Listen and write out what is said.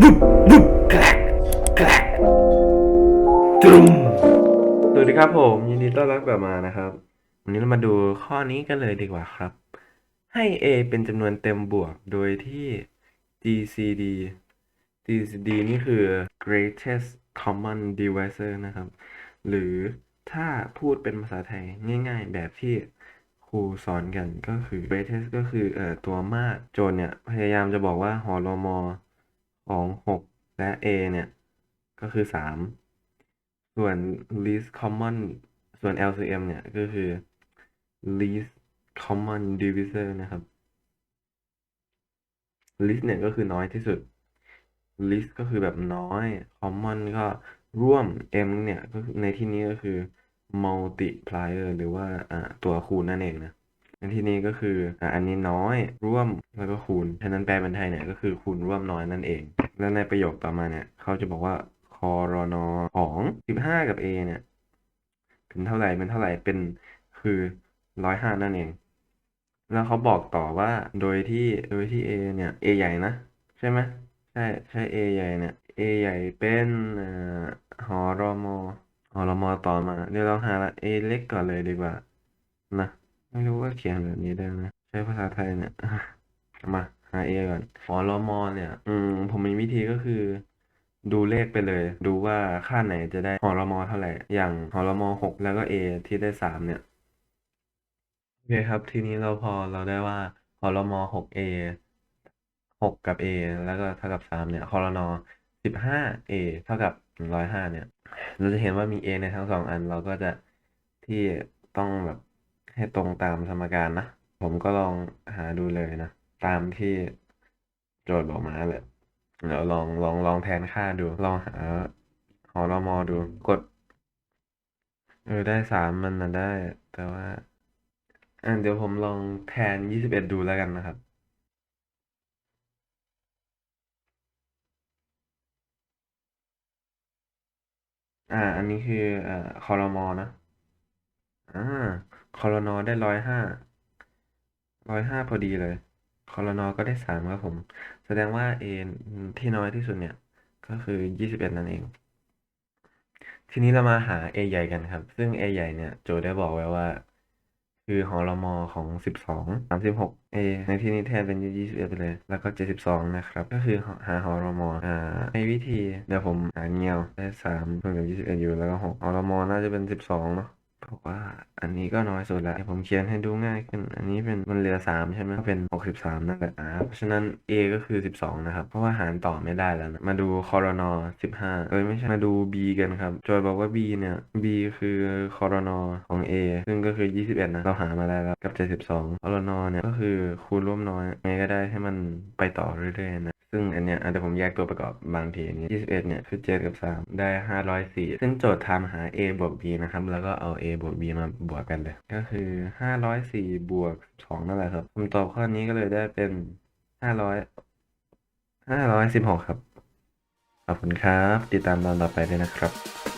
วุบวุบแกรกแกรกตรุมสวัสดีครับผมยินดีต้อนรับกลับมานะครับ วันนี้เรามาดูข้อนี้กันเลยดีกว่าครับ ให้ a เป็นจำนวนเต็มบวกโดยที่ GCD GCD นี่คือ greatest common divisor นะครับ หรือถ้าพูดเป็นภาษาไทยง่ายๆ แบบที่ครูสอนกันก็คือ greatest ก็คือเอ่อตัวมากโจทย์เนี่ย พยายามจะบอกว่าหอรมอ ของ6และ a เนี่ย ก็คือ3ส่วน least common ส่วน LCM เนี่ย ก็คือ least common divisor นะครับ least เนี่ยก็คือน้อยที่สุด least ก็คือแบบน้อย common ก็ร่วม m เนี่ย ก็ในที่นี้ก็คือ multiplier หรือว่าอ่าตัวคูณนั่นเองนะ ในที่นี้ก็คืออันนี้น้อยร่วมแล้วก็คูณฉะนั้นแปลเป็นไทยเนี่ยก็คือคูณร่วมน้อยนั่นเอง แล้วในประโยคต่อมาเนี่ยเขาจะบอกว่าคอรนอของสิบห้ากับ a เนี่ยเป็นเท่าไหร่เป็นเท่าไหร่เป็นคือร้อยห้านั่นเอง แล้วเขาบอกต่อว่าโดยที่โดยที่ a เนี่ย a ใหญ่นะ ใช่ไหมใช่ใช่ a ใหญ่เนี่ย a ใหญ่เป็นเอ่อหอรมอหอรมอต่อมาเดี๋ยวเราหาละ a เล็กก่อนเลยดีกว่านะ ไม่รู้ว่าเขียนแบบนี้ได้ไหมใช้ภาษาไทยเนี่ยมาหา a ก่อนหอรมอเนี่ย อืม ผมมีวิธีก็คือ ดูเลขไปเลย ดูว่าค่าไหนจะได้หอรมอเท่าไหร่ อย่างหอรมอหกแล้วก็ a ที่ได้สามเนี่ยโอเคครับ ทีนี้เราพอเราได้ว่าหอรมอหก a หกกับ a แล้วก็เท่ากับสามเนี่ยหอรนอสิบห้า a เท่ากับร้อยห้าเนี่ย เราจะเห็นว่ามี a ในทั้งสองอันเราก็จะที่ต้องแบบ ให้ตรงตามสมการนะ ผมก็ลองหาดูเลยนะ ตามที่โจทย์บอกมาเลยเดี๋ยวลองลองลองแทนค่าดู ลองหาหอรมอดูกด เออได้สามมันนะได้ แต่ว่าอะเดี๋ยวผมลองแทนยี่สิบเอ็ดดูแล้วกันนะครับอ่า อันนี้คืออ่อคอรมอนะ อ่า คอรนอได้ร้อยห้าร้อยห้าพอดีเลยคอรนอก็ได้สามครับผม แสดงว่า a ที่น้อยที่สุดเนี่ย ก็คือยี่สิบเอ็ดนั่นเอง ทีนี้เรามาหา a ใหญ่กันครับ ซึ่ง a ใหญ่เนี่ย โจได้บอกไว้ว่า คือหอรมอของสิบสองสามสิบหก a ในที่นี้แทนเป็นยี่สิบเอ็ดไปเลย แล้วก็เจ็ดสิบสองนะครับ ก็คือหาหอรมออ่าในวิธีเดี๋ยวผมหาเงียวได้สามส่วนกับยี่สิบเอ็ดอยู่แล้วก็หกหอรมอน่าจะเป็นสิบสองเนาะ บอกว่าอันนี้ก็น้อยสุดแล้วผมเขียนให้ดูง่ายขึ้น อันนี้เป็นมันเหลือสามใช่ไหมก็เป็นหกสิบสามนั่นแหละเพราะฉะนั้น a ก็คือสิบสองนะครับ เพราะว่าหารต่อไม่ได้แล้วนะมาดูคอรนอสิบห้าเอ้ยไม่ใช่ มาดู b กันครับโจทย์บอกว่า b เนี่ย b คือคอรนอของ a ซึ่งก็คือยี่สิบเอ็ดนะ เราหามาได้แล้วกับเจ็ดสิบสองคอรนอเนี่ยก็คือคูณร่วมน้อยไงก็ได้ให้มันไปต่อเรื่อยๆนะ ซึ่งอันเนี้ยเดี๋ยวผมแยกตัวประกอบบางทีนี้21 เนี่ยคือ 7 กับ 3 ได้ 504 ซึ่งโจทย์ทำหา a บวก b นะครับ แล้วก็เอา a บวก b มาบวกกันเลย ก็คือ 504 บวก 2 นั่นแหละครับคำตอบข้อนี้ก็เลยได้เป็น 500 516 ครับ ขอบคุณครับ ติดตามตอนต่อไปด้วยนะครับ